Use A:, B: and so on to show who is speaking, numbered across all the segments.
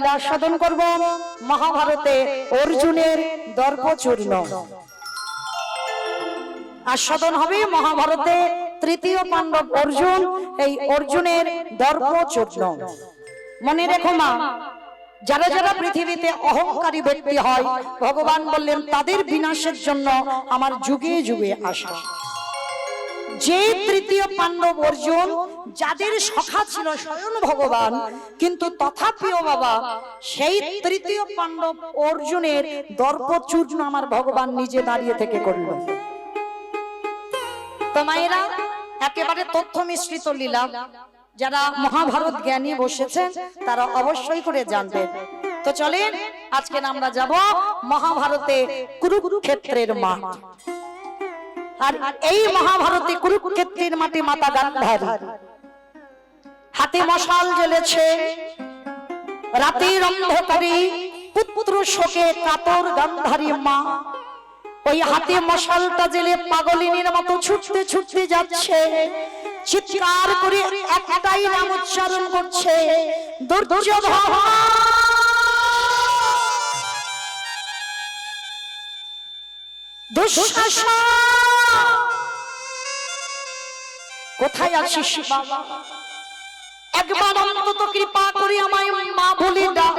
A: লীলা সাধন করব। মহাভারতে অর্জুনের দর্পচূর্ণ। আস্বাদন হবে মহাভারতে তৃতীয় পাণ্ডব অর্জুন, এই অর্জুনের দর্পচূর্ণ। মনে রেখো মা, যারা যারা পৃথিবীতে অহংকারী ব্যক্তি হয়, ভগবান বললেন, তাদের বিনাশের জন্য আমার যুগে যুগে আসা। যে তৃতীয় পাণ্ডব অর্জুন, যাদের সখা ছিল স্বয়ং ভগবান, কিন্তু তথাপিও বাবা, সেই তৃতীয় পাণ্ডব অর্জুনের দর্পচূর্ণ আমার ভগবান নিজে দাঁড়িয়ে থেকে করল। একেবারে তথ্য মিশ্রিত লীলা। যারা মহাভারত জ্ঞানী বসেছেন, তারা অবশ্যই করে জানবেন। তো চলেন, আজকে আমরা যাব মহাভারতে কুরুক্ষেত্রের মাঠ। আর এই মহাভারতে কুরুক্ষেত্রের মাঠে মাতা গান্ধারী। হাতে মশাল জ্বলেছে। রাতের অন্ধকারে পুত্র শোকে কাতর গান্ধারী মা। ওই হাতে মশালটা জেলে পাগলিনীর মতো ছুটতে ছুটতে যাচ্ছে। চিৎকার করে একটাই নাম উচ্চারণ করছে, দুর্যোধন! দুঃশাসন! কোথায় আছিস? বাবা একবার অন্তত কৃপা করে আমায় মা বলে ডাক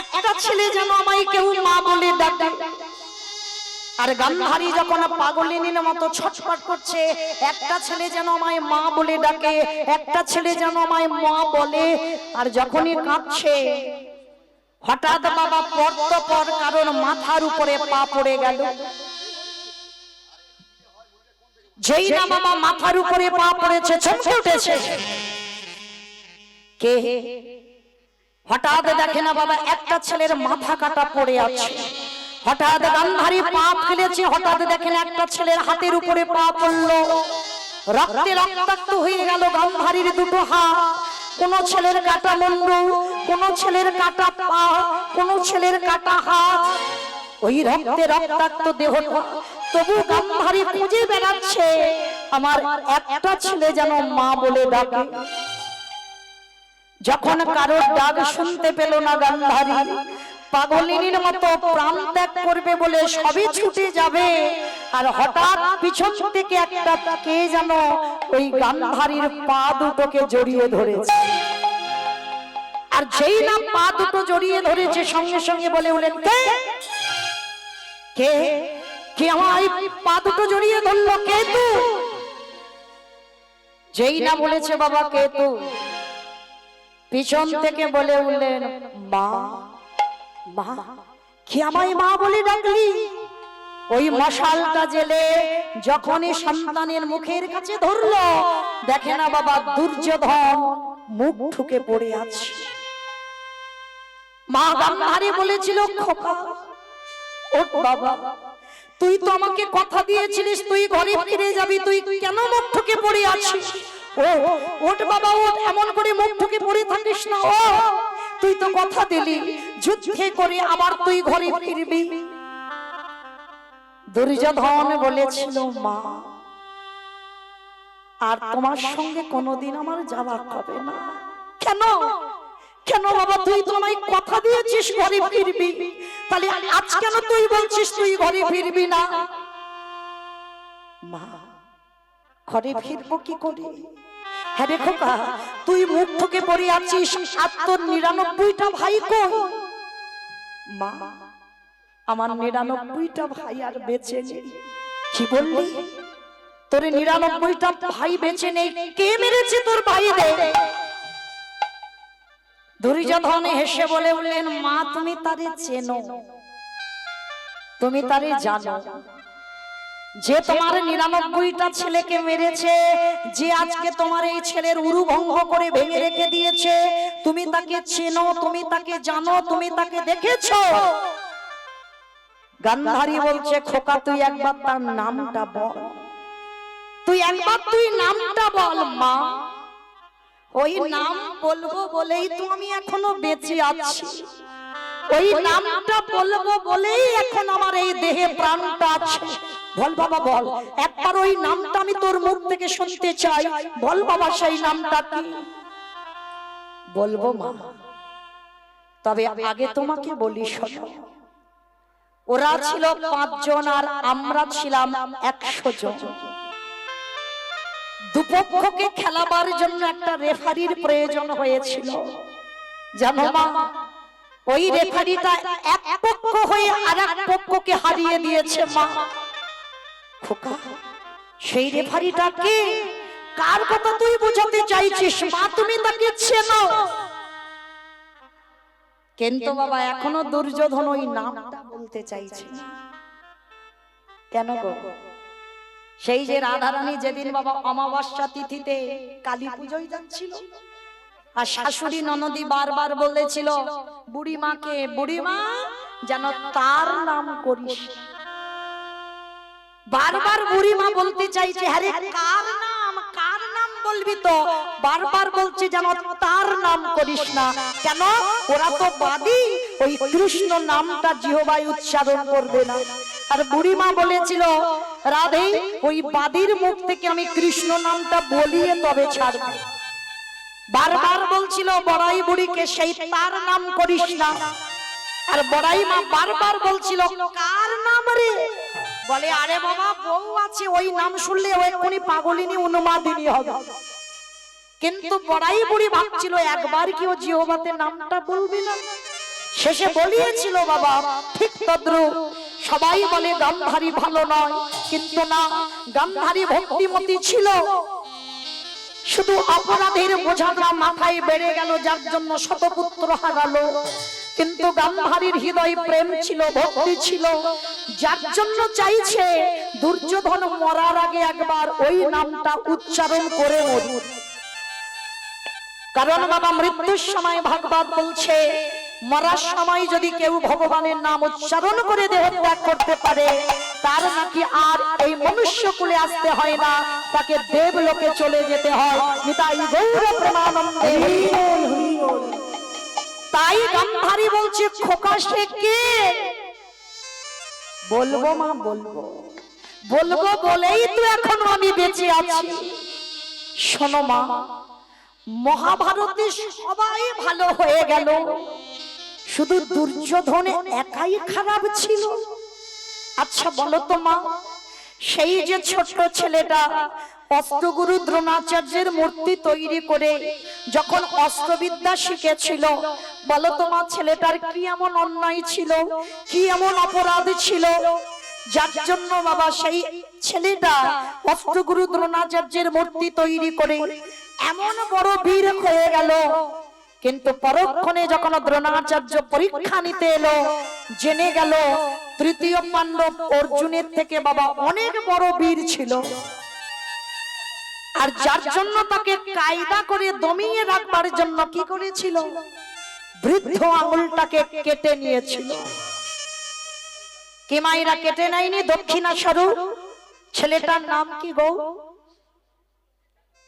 A: একটা ছেলে যেন আমায় কেউ মা বলে ডাকে। আর গান্ধারী যখন পাগলিনীর মতো ছটফট করছে একটা ছেলে যেন আমায় মা বলে ডাকে একটা ছেলে যেন আমায় মা বলে। আর যখনই কাঁদছে হঠাৎ বাবা পর কারণ মাথার উপরে পা পড়ে গেল। যেই না বাবা মাথার উপরে পা পড়েছে চমকে উঠেছে। কে? হঠাৎ দেখে না বাবা একটা ছেলের মাথা কাটা পড়ে আছে। হঠাৎ গান্ধারী পা ফেলেছে হঠাৎ দেখেন একটা ছেলের হাতের উপরে পা পড়ল। রক্তে রক্তাক্ত হয়ে গেল গান্ধারীর দুটো হাত। কোন ছেলের কাটা মুন্ডু কোন ছেলের কাটা পা কোন ছেলের কাটা হাত। ওই রক্তে রক্তাক্ত দেহটা তবু গান্ধারী খুঁজে বেড়াচ্ছে। আমার একটা ছেলে যেন মা বলে ডাকে। যখন কারোর ডাক শুনতে পেল না গান্ধারী পাগলিনীর মতো প্রাণ ত্যাগ করবে বলে সবই ছুটে যাবে। আর হঠাৎ পিছন থেকে একটা কে যেন ওই গান্ধারীর পা দুটোকে জড়িয়ে ধরেছে। আর যেই না পা দুটো জড়িয়ে ধরেছে, সঙ্গে সঙ্গে বলে উঠলেন কে? কে? কে আমার পা দুটো জড়িয়ে ধরলো? কে তুই যেই না বলেছে বাবা, কে তুই পিছন থেকে বলে উঠলেন, মা। মা, কি আমায় মা বলে ডাকলি? ওই মশালটা জেলে যখনই সন্তানের মুখের কাছে ধরলো, দেখে না বাবা, দুর্যোধন মুখ ঠুকে পড়ে আছে। মা গান্ধারী বলেছিল, খোকা, ওঠ বাবা। তুই তো আমাকে কথা দিয়েছিলিস, তুই ঘরে ফিরে যাবি, তুই কেন মুখ ঠুকে পড়ে আছিস? ও ওট বাবা, ওঠ, এমন করে মুখ ঠুকে পড়ে থাকিস না, ও। তুই তো কথা দিলি, যুদ্ধে করে আমার তুই ঘরে ফিরবি। দুর্যোধন বলেছিল, মা, আর তোমার সঙ্গে কোনোদিন আমার যাওয়া হবে না। কেন? কেন বাবা তুই তো আমায় কথা দিয়েছিস ঘরে ফিরবি? তাহলে আজ কেন তুই বলছিস তুই ঘরে ফিরবি না? মা, ঘরে ফিরবো কি করে? হ্যাঁ রে খোকা, তুই মুখ থেকে পড়ে আছিস, আর নিরানব্বইটা ভাই কই? মা, আমার নিরানব্বইটা ভাই আর বেঁচে নেই। কি বললি? তোর নিরানব্বইটা ভাই বেঁচে নেই। কে মেরেছে তোর ভাইদের দুর্যোধন হেসে বলে উঠলেন, মা, তুমি তারে চেনো। তুমি তারে জানো। যে তোমার নিরানব্বইটা ছেলেকে মেরেছে, যে আজকে তোমার এই ছেলের উরু ভঙ্গ করে ভেঙে রেখে দিয়েছে, তুমি তাকে চেনো, তুমি তাকে জানো, তুমি তাকে দেখেছ? গান্ধারী বলছে, খোকা, তুই একবার তার নামটা বল। তুই একবার তুই নামটা বল, মা। ওই নাম বলব বলেই তো আমি এখনও বেঁচে আছি। ওই নামটা বলব বলেই এখন আমার এই দেহে প্রাণটা আছে। বল বাবা বল। একবার ওই নামটা আমি তোর মুখ থেকে শুনতে চাই। বল বাবা সেই নামটা কি? বলব মা। তবে আগে তোমাকে বলি শোনো। ওরা ছিল পাঁচজন আর আমরা ছিলাম একশো জন। দুপক্ষকে খেলাবার জন্য একটা রেফারির প্রয়োজন হয়েছিল। জানো মা, ওই রেফারিটা এক পক্ষ হয়ে আর এক পক্ষকে হারিয়ে দিয়েছে মা। খোকা, সেই রেফারিটা কে? কার কথা তুই বুঝাতে চাইছিস মা? তুমি তাকে চেনো। কিন্তু বাবা, এখনও দুর্যোধন ওই নামটা বলতে চাইছে কেন গো? সেই যে রাধারানী যেদিন বাবা অমাবস্যা তিথিতে কালী পুজোয় যাচ্ছিল। আর শাশুড়ি ননদী বারবার বলেছিল বুড়িমাকে বুড়িমা যেন তার নাম করিস। বারবার বুড়িমা বলতে চাইছে হ্যারে কার নাম কার নাম বলবি তো? বারবার বলছে যেন তার নাম করিস না। কেন? ওরা তো বাদী। ওই কৃষ্ণ নামটা জিহবাই উচ্চারণ করবে না। আর বুড়িমা বলেছিল রাধে, ওই বাদীর মুখ থেকে আমি কৃষ্ণ নামটা বলিয়ে তবে ছাড়বো। বারবার বলছিল, বড়াই বুড়িকে সেই তার নাম করিস না। আর বড়াই মা বারবার বলছিল, কার নাম রে? বলে, আরে বাবা, বউ আছে, ওই নাম শুনলে ওই এক্ষুনি পাগলিনী অনুমাদিনী হবে। কিন্তু বড়াই বুড়ি ভাবছিল, একবার কি ও জিহবাতে নামটা বলবি না? শেষে বলিয়েছিল, বাবা, ঠিক তদ্রুপ সবাই বলে গান্ধারী ভালো নয়, কিন্তু না গান্ধারী ভক্তিমতী ছিল। শুধু অপরাধের বোঝাটা মাথায় বেড়ে গেল, যার জন্য শতপুত্র হারালো। কিন্তু গান্ধারীর হৃদয় প্রেম ছিল, ভক্তি ছিল। যার জন্য চাইছে, দুর্যোধন মরার আগে একবার ওই নামটা উচ্চারণ করে মরুন কারণ বাবা মৃত্যুর সময় ভাগবত বলছে মরার সময় যদি কেউ ভগবানের নাম উচ্চারণ করে দেহ ত্যাগ করতে পারে তার নাকি আর এই মনুষ্য কুলে আসতে হয় না তাকে দেবলোকে চলে যেতে হয়। নিতাই গৌর প্রেমানন্দে তাই গান্ধারী বলছে খোকা সে কে? বলব মা বলব। বলব। বলেই তো এখন আমি বেঁচে আছি। শোনো মা মহাভারতে সবাই ভালো হয়ে গেল। শুধু দুর্যোধনে একাই খারাপ ছিল। আচ্ছা বলো তো মা, সেই যে ছোট ছেলেটা অস্ত্রগুরু দ্রোণাচার্যের মূর্তি তৈরি করে যখন অস্ত্রবিদ্যা শিখেছিল, বলো তো মা, ছেলেটার কি এমন অন্যায় ছিল, কি এমন অপরাধ ছিল? যার জন্য বাবা সেই ছেলেটা অস্ত্রগুরু দ্রোণাচার্যের মূর্তি তৈরি করে এমন বড় বীর হয়ে গেল কিন্তু পরক্ষণে যখন দ্রোণাচার্য পরীক্ষা নিতে এলো, জেনে গেল তৃতীয় পাণ্ডব অর্জুনের থেকে বাবা অনেক বড় বীর ছিল। আর যার জন্য তাকে কায়দা করে দমিয়ে রাখবার জন্য কি করেছিল? বৃদ্ধ আঙুলটাকে কেটে নিয়েছিল। কে মায়েরা কেটে নেয়নি দক্ষিণা স্বরূপ ছেলেটার নাম কি গো?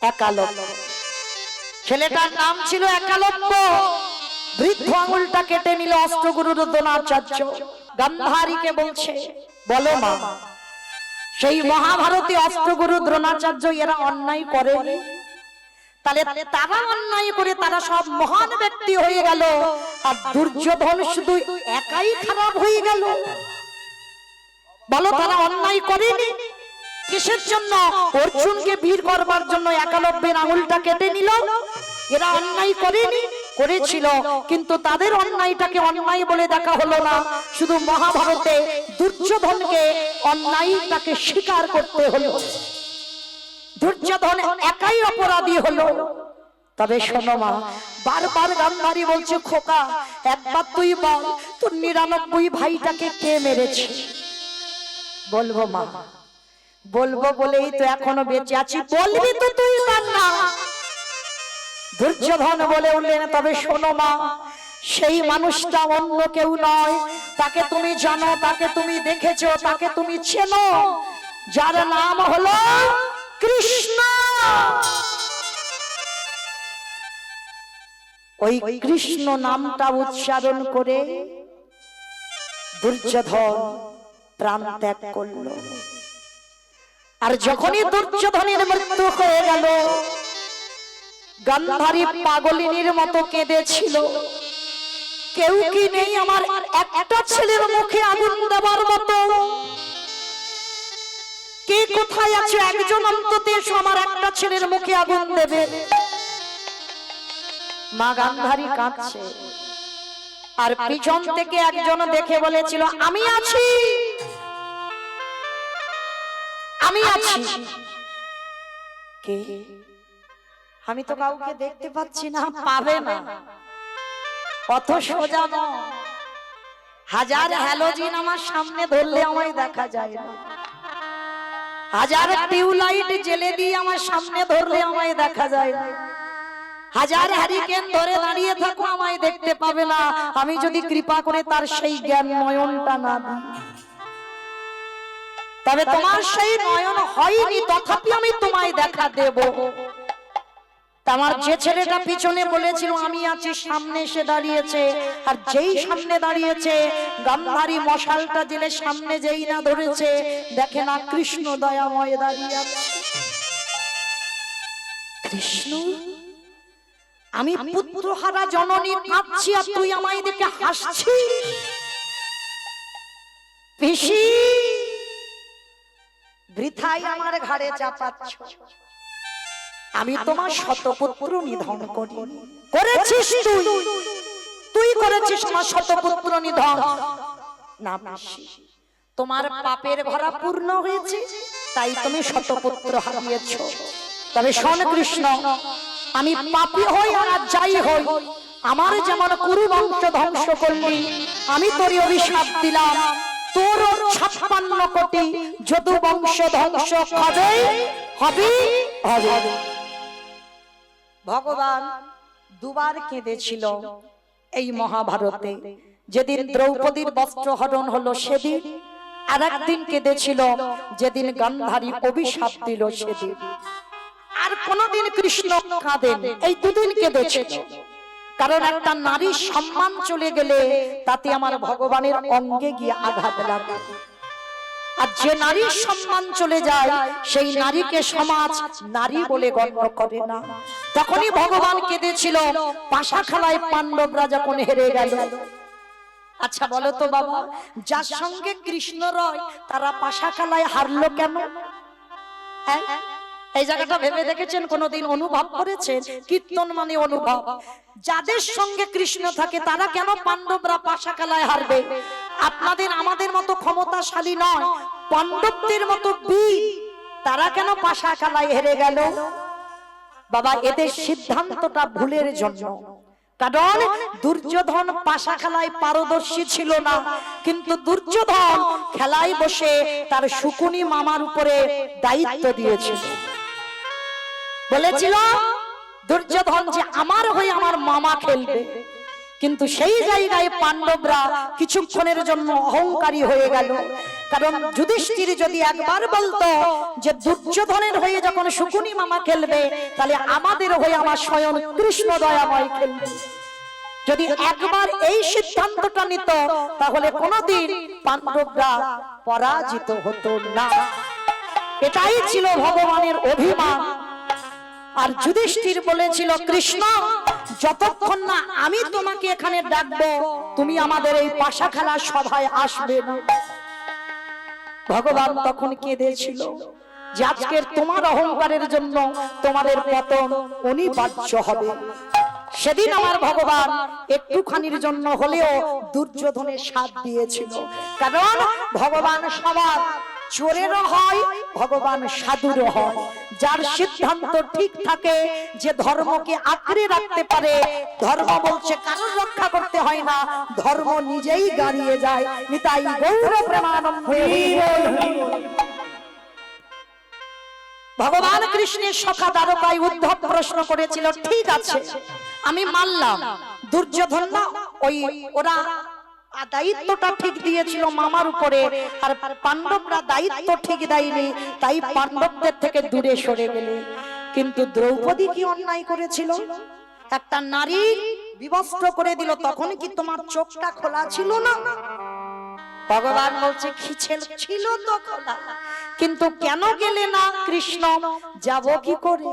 A: একালব্য ছেলেটার নাম ছিল একালব্য। বৃদ্ধ আঙুলটা কেটে নিল অষ্টগুরুর দ্রোণাচার্য। গান্ধারীকে বলছে, বলো মা, সেই মহাভারতে অষ্টগুরু দ্রোণাচার্য এরা অন্যায় করে তাহলে তারা অন্যায় করে, তারা সব মহান ব্যক্তি হয়ে গেল। আর দুর্যোধন শুধু একাই খারাপ হয়ে গেল। বলো তারা অন্যায় করেনি? কিসের জন্য? অর্জুনকে বীর করবার জন্য একালব্যের আঙুলটা কেটে নিল। এরা অন্যায় করেনি, করেছিল, কিন্তু তাদের অন্যায়টাকে অন্যায় বলে দেখা হলো না। শুধু মহাভারতে দুর্যোধনকে অন্যায়টাকে স্বীকার করতে হলো। দুর্যোধন একাই অপরাধী হলো। তবে শোনো মা, বারবার গান্ধারী বলছে, খোকা, একবার তুই বল, তোর নিরানব্বই ভাইটাকে কে মেরেছে? বলব মা বলব বলেই তো এখনও বেঁচে আছি বলবি তো তুই তার না দুর্যোধন বলে উঠলেন তবে শোনো মা সেই মানুষটা অন্য কেউ নয়। তাকে তুমি জানো তাকে তুমি দেখেছ তাকে তুমি চেনো। যার নাম হলো কৃষ্ণ। ওই কৃষ্ণ নামটা উচ্চারণ করে দুর্যোধন প্রাণ ত্যাগ করল। আর যখনই দুর্যোধনের মৃত্যু হয়ে গেল, গান্ধারী পাগলিনীর মতো কেঁদেছিল। কেউ কি নেই আমার একটা ছেলের মুখে আগুন দেবার মতো। কে কোথায় আছে? একজন অন্তত আমার একটা ছেলের মুখে আগুন দেবে। মা গান্ধারী কাঁদছে। আর পিছন থেকে একজন দেখে বলেছিল, আমি আছি। আমি আছি। কে? আমি তো কাউকে দেখতে পাচ্ছি না পাবে না। অত সোজা নয়। হাজার হ্যালোজিন আমার সামনে ধরলে আমায় দেখা যায় না। হাজার টিউলাইট জেলে দিয়ে আমার সামনে ধরলে আমায় দেখা যায় না। হাজার হ্যারিকেন ধরে দাঁড়িয়ে থাকো আমায় দেখতে পাবে না। আমি যদি কৃপা করে তার সেই জ্ঞান নয়নটা না দিই। তবে তোমার সেই নয়ন হয়নি তথাপি আমি তোমায় দেখা দেব। আমার যে ছেলেটা পিছনে বলেছিল আমি আছি সামনে এসে দাঁড়িয়েছে। আর যেই সামনে দাঁড়িয়েছে গান্ধারী মশালটা জেলে সামনে যেই না ধরেছে দেখে না কৃষ্ণ দয়াময় দাঁড়িয়ে আছে। কৃষ্ণ? আমি পুত্রহারা জননী কাঁদছি আর তুই আমায় দেখে হাসছিস। পিসি! বৃথাই আমার ঘাড়ে চাপাচ্ছ। আমি তোমার শতপুত্র নিধন করি। করেছিস তুই? তুই? করেছিস আমার শতপুত্র নিধন। না তোমার পাপের ভরা পূর্ণ হয়েছে তাই তুমি শতপুত্র হারিয়েছ। তবে শোন কৃষ্ণ আমি পাপী হই আর যাই হই। আমার যেমন কুরু বংশ ধ্বংস করলি আমি তোর অভিশাপ দিলাম। তোর ছাপ্পান্ন কোটি যদু বংশ ধ্বংস হবে? হবে? হবে। ভগবান দুবার কেঁদেছিল এই মহাভারতে। যেদিন দ্রৌপদীর বস্ত্র হরণ হলো সেদিন, আর একদিন কেঁদেছিল যেদিন গান্ধারী অভিশাপ দিল সেদিন। আর কোনদিন কৃষ্ণ কাঁদেন, এই দুদিন কেঁদেছিল। কারণ একটা নারীর সম্মান চলে গেলে তাতে আমার ভগবানের অঙ্গে গিয়ে আঘাত লাগে। আর যে নারীর সম্মান চলে যায়, সেই নারীকে সমাজ নারী বলে গণ্য করে না। তখনই ভগবান কেঁদেছিল পাশা খেলায় পাণ্ডবরা যখন হেরে গেল। আচ্ছা বলো তো বাবা, যার সঙ্গে কৃষ্ণ রয়, তারা পাশা খেলায় হারলো কেন? হ্যাঁ? এই জায়গাটা ভেবে দেখেছেন কোনোদিন অনুভব করেছেন? কীর্তন মানে অনুভব। যাদের সঙ্গে কৃষ্ণ থাকে তারা কেন পাণ্ডবরা পাশা খেলায় হারবে? আপনাদের আমাদের মতো ক্ষমতাশালী নয়। পাণ্ডবদের মতো বীর তারা কেন পাশা খেলায় হেরে গেল? বাবা এদের সিদ্ধান্তটা ভুলের জন্য। কারণ দুর্যোধন পাশা খেলায় পারদর্শী ছিল না। কিন্তু দুর্যোধন খেলায় বসে তার শুকুনি মামার উপরে দায়িত্ব দিয়েছিল। বলেছিল, দুর্যোধন যে আমার হয়ে আমার মামা খেলবে। কিন্তু সেই জায়গায় পাণ্ডবরা কিছুক্ষণের জন্য অহংকারী হয়ে গেল। কারণ যুধিষ্ঠির যদি একবার বলতো যে দুর্যোধনের হয়ে যখন শুকুনি মামা খেলবে, তাহলে আমাদের হয়ে আমার স্বয়ং কৃষ্ণ দয়াময় খেলবে। যদি একবার এই সিদ্ধান্তটা নিত, তাহলে কোনদিন পাণ্ডবরা পরাজিত হতো না। এটাই ছিল ভগবানের অভিমান। আর যুধিষ্ঠির বলেছিল, কৃষ্ণ, যতক্ষণ না আমি তোমাকে এখানে ডাকবো, তুমি আমাদের এই পাশা খেলার সভায় আসবে না। ভগবান তখন কেঁদেছিল যে আজকের তোমার অহংকারের জন্য তোমাদের পতন অনিবার্য হবে। সেদিন আমার ভগবান একটুখানির জন্য হলেও দুর্যোধনের সাথ দিয়েছিল। কারণ ভগবান সবার চোরেরও হয়, ভগবান সাধুরও হয়। যার সিদ্ধান্ত ঠিক থাকে, যে ধর্মকে আঁকড়ে রাখতে পারে, ধর্ম বলছে কারণ রক্ষা করতে হয় না, ধর্ম নিজেই দাঁড়িয়ে যায়, নিতাই গৌর প্রেমানন্দ ভগবান কৃষ্ণের সখা দ্বারকায় উদ্ধব প্রশ্ন করেছিল, ঠিক আছে, আমি মানলাম দুর্যোধন ওই ওরা দায়িত্বটা ঠিক দিয়েছিল মামার উপরে, আর পাণ্ডবরা দায়িত্ব ঠিক দেয়নি, তাই পাণ্ডবদের থেকে দূরে সরে গেলে। কিন্তু দ্রৌপদী কি অন্যায় করেছিল? একটা নারী বিবস্ত্র করে দিল, তখন কি তোমার চোখটা খোলা ছিল না? ভগবান বলছে খিছেল ছিল তো খোলা। কিন্তু কেন গেলে না কৃষ্ণ? যাব কি করে?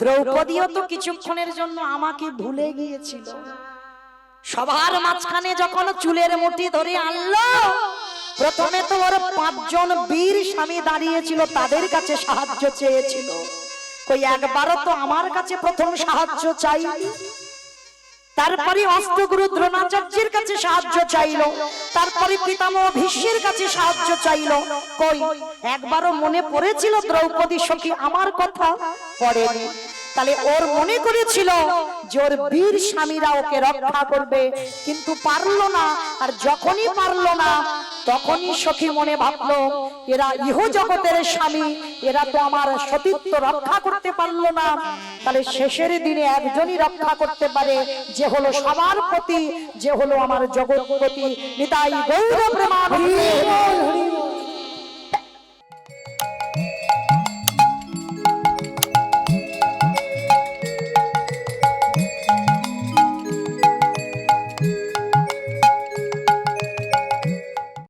A: দ্রৌপদীও তো কিছুক্ষণের জন্য আমাকে ভুলে গিয়েছিল। সবার মাঝখানে যখন চুলের মুঠি ধরে আনলো, প্রথমে তো ওর পাঁচজন বীর স্বামী দাঁড়িয়েছিল, তাদের কাছে সাহায্য চেয়েছিল। কই, একবারও তো আমার কাছে প্রথম সাহায্য চাইনি। তারপরে অষ্টগুরু দ্রোণাচার্যের কাছে সাহায্য চাইলো, তারপরে পিতামহ ভীষ্মের কাছে সাহায্য চাইলো। কই, একবারও মনে পড়েছিল দ্রৌপদী সখী আমার কথা? পড়েনি। তাহলে ওর মনে করেছিল যে ওর বীর স্বামীরা ওকে রক্ষা করবে। কিন্তু পারল না, আর যখনই পারল না, তখনই সখী মনে ভাবলো, এরা ইহ জগতের স্বামী, এরা তো আমার সতীত্ব রক্ষা করতে পারল না। তাহলে শেষের দিনে একজনই রক্ষা করতে পারে, যে হলো সবার প্রতি, যে হলো আমার জগৎপতি নিতাই গৌর প্রেমানন্দে